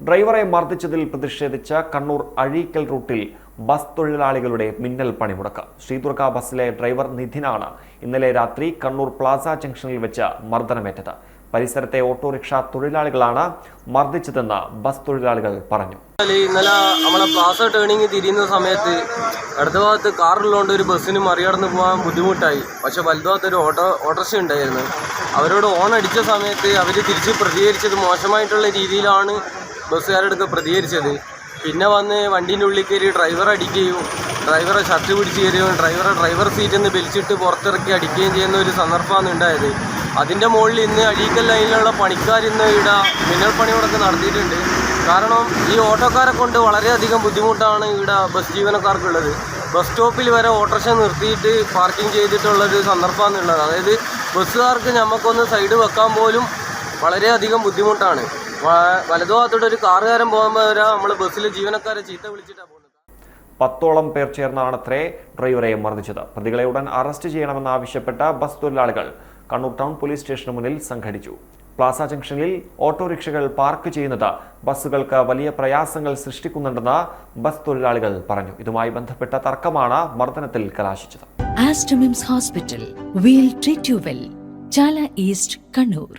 ഡ്രൈവറെ മർദ്ദിച്ചതിൽ പ്രതിഷേധിച്ച കണ്ണൂർ അഴീക്കൽ റൂട്ടിൽ ബസ് തൊഴിലാളികളുടെ മിന്നൽ പണിമുടക്ക്. ശ്രീദുർഗ ബസ്സിലെ ഡ്രൈവർ നിധിനാണ് ഇന്നലെ രാത്രി കണ്ണൂർ പ്ലാസ ജംഗ്ഷനിൽ വെച്ച് മർദ്ദനമേറ്റത്. പരിസരത്തെ ഓട്ടോറിക്ഷ തൊഴിലാളികളാണ് മർദ്ദിച്ചതെന്ന് ബസ് തൊഴിലാളികൾ പറഞ്ഞു. ഇന്നലെ നമ്മളെ പ്ലാസ ടേണിങ് തിരിയുന്ന സമയത്ത് ഇടത് ഭാഗത്ത് കാറുള്ളതുകൊണ്ട് ഒരു ബസ്സിന് മറികടന്ന് പോകാൻ ബുദ്ധിമുട്ടായി. പക്ഷെ വലുതാകത്ത് ഒരു ഓട്ടോ ഓട്ടോറിക്ഷ ഉണ്ടായിരുന്നു. അവരോട് ഓൺ അടിച്ച സമയത്ത് അവർ തിരിച്ച് പ്രതികരിച്ചത് മോശമായിട്ടുള്ള രീതിയിലാണ് ബസ്സുകാരെടുത്ത് പ്രതികരിച്ചത്. പിന്നെ വന്ന് വണ്ടീന്റെ ഉള്ളിൽ കയറി ഡ്രൈവർ അടിക്കുകയും ഡ്രൈവറെ ഷർട്ട് പിടിച്ച് കയറുകയും ഡ്രൈവറെ ഡ്രൈവർ സീറ്റിൽ നിന്ന് വലിച്ചിട്ട് പുറത്തിറക്കി അടിക്കുകയും ചെയ്യുന്ന ഒരു സന്ദർഭമാണ് ഉണ്ടായത്. അതിന്റെ മുകളിൽ ഇന്ന് അഴീക്കൽ ലൈനിലുള്ള പണിക്കാർ ഇന്ന് ഇവിടെ മിന്നൽ പണിയോടൊക്കെ നടത്തിയിട്ടുണ്ട്. കാരണം ഈ ഓട്ടോക്കാരെ കൊണ്ട് വളരെയധികം ബുദ്ധിമുട്ടാണ് ഇവിടെ ബസ് ജീവനക്കാർക്കുള്ളത്. ബസ് സ്റ്റോപ്പിൽ വരെ ഓട്ടോറിക്ഷ നിർത്തിയിട്ട് പാർക്കിംഗ് ചെയ്തിട്ടുള്ളൊരു സന്ദർഭമാണുള്ളത്. അതായത് ബസ്സുകാർക്ക് നമുക്കൊന്ന് സൈഡ് വെക്കാൻ പോലും വളരെയധികം ബുദ്ധിമുട്ടാണ്. വ- വലതുഭാഗത്തോടെ ഒരു കാറുകാരൻ പോകുമ്പോൾ വരെ നമ്മൾ ബസ്സിലെ ജീവനക്കാരെ ചീത്ത വിളിച്ചിട്ടാണ് പോകുന്നത്. പത്തോളം പേർ ചേർന്നാണത്രേ ഡ്രൈവറെ മർദ്ദിച്ചത്. പ്രതികളെ ഉടൻ അറസ്റ്റ് ചെയ്യണമെന്നാവശ്യപ്പെട്ട ബസ് തൊഴിലാളികൾ കണ്ണൂർ ടൗൺ പോലീസ് സ്റ്റേഷന് മുന്നിൽ സംഘടിച്ചു. പ്ലാസ ജംഗ്ഷനിൽ ഓട്ടോറിക്ഷകൾ പാർക്ക് ചെയ്യുന്നത് ബസ്സുകൾക്ക് വലിയ പ്രയാസങ്ങൾ സൃഷ്ടിക്കുന്നുണ്ടെന്ന് ബസ് തൊഴിലാളികൾ പറഞ്ഞു. ഇതുമായി ബന്ധപ്പെട്ട തർക്കമാണ് മർദ്ദനത്തിൽ കലാശിച്ചത്. Aster MIMS hospital we'll treat you well Chala east Kannur.